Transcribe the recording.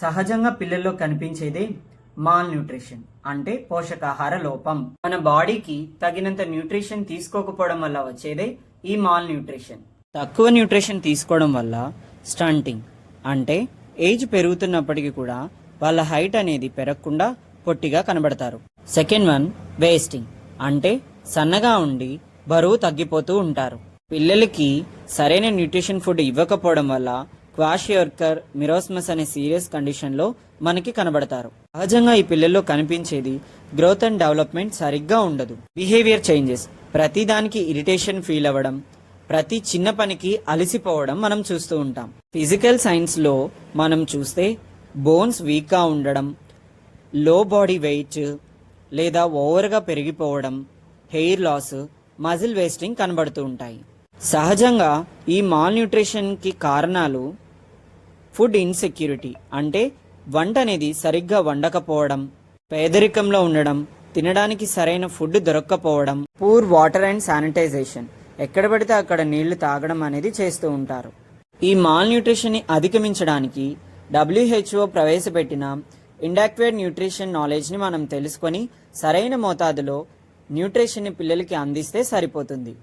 సహజంగా పిల్లల్లో కనిపించేదే mall nutrition అంటే పోషకాహార లోపం. మన బాడీకి తగినంత న్యూట్రిషన్ తీసుకోకపోవడం వల్ల వచ్చేదే ఈ మాల్ న్యూట్రిషన్ తక్కువ న్యూట్రిషన్ తీసుకోవడం వల్ల స్టంటింగ్ అంటే ఏజ్ పెరుగుతున్నప్పటికీ కూడా వాళ్ళ హైట్ అనేది పెరగకుండా పొట్టిగా కనబడతారు. సెకండ్ వన్ వేస్టింగ్ అంటే సన్నగా ఉండి బరువు తగ్గిపోతూ ఉంటారు. పిల్లలకి సరైన న్యూట్రిషన్ ఫుడ్ ఇవ్వకపోవడం వల్ల క్వాషియర్కర్ మిరోస్మస్ అనే సీరియస్ కండిషన్లో మనకి కనబడతారు. సహజంగా ఈ పిల్లల్లో కనిపించేది గ్రోత్ అండ్ డెవలప్మెంట్ సరిగ్గా ఉండదు. Behaviour changes. ప్రతిదానికి ఇరిటేషన్ ఫీల్ అవ్వడం ప్రతి చిన్న పనికి అలసిపోవడం మనం చూస్తూ ఉంటాం. ఫిజికల్ సైన్స్లో మనం చూస్తే బోన్స్ వీక్గా ఉండడం లో బాడీ వెయిట్ లేదా ఓవర్గా పెరిగిపోవడం హెయిర్ లాస్ మజిల్ వేస్టింగ్ కనబడుతూ ఉంటాయి. సహజంగా ఈ మాల్ న్యూట్రిషన్కి కారణాలు ఫుడ్ ఇన్సెక్యూరిటీ అంటే వంట అనేది సరిగ్గా వండకపోవడం పేదరికంలో ఉండడం తినడానికి సరైన ఫుడ్ దొరక్కపోవడం పూర్ వాటర్ అండ్ శానిటైజేషన్. ఎక్కడ పడితే అక్కడ నీళ్ళు తాగడం అనేది చేస్తూ ఉంటారు. ఈ మాల్ న్యూట్రిషన్ని అధిగమించడానికి డబ్ల్యూహెచ్ఓ ప్రవేశపెట్టిన ఇండాక్వేట్ న్యూట్రిషన్ నాలెడ్జ్ని మనం తెలుసుకొని సరైన మోతాదులో న్యూట్రిషన్ని పిల్లలకి అందిస్తే సరిపోతుంది.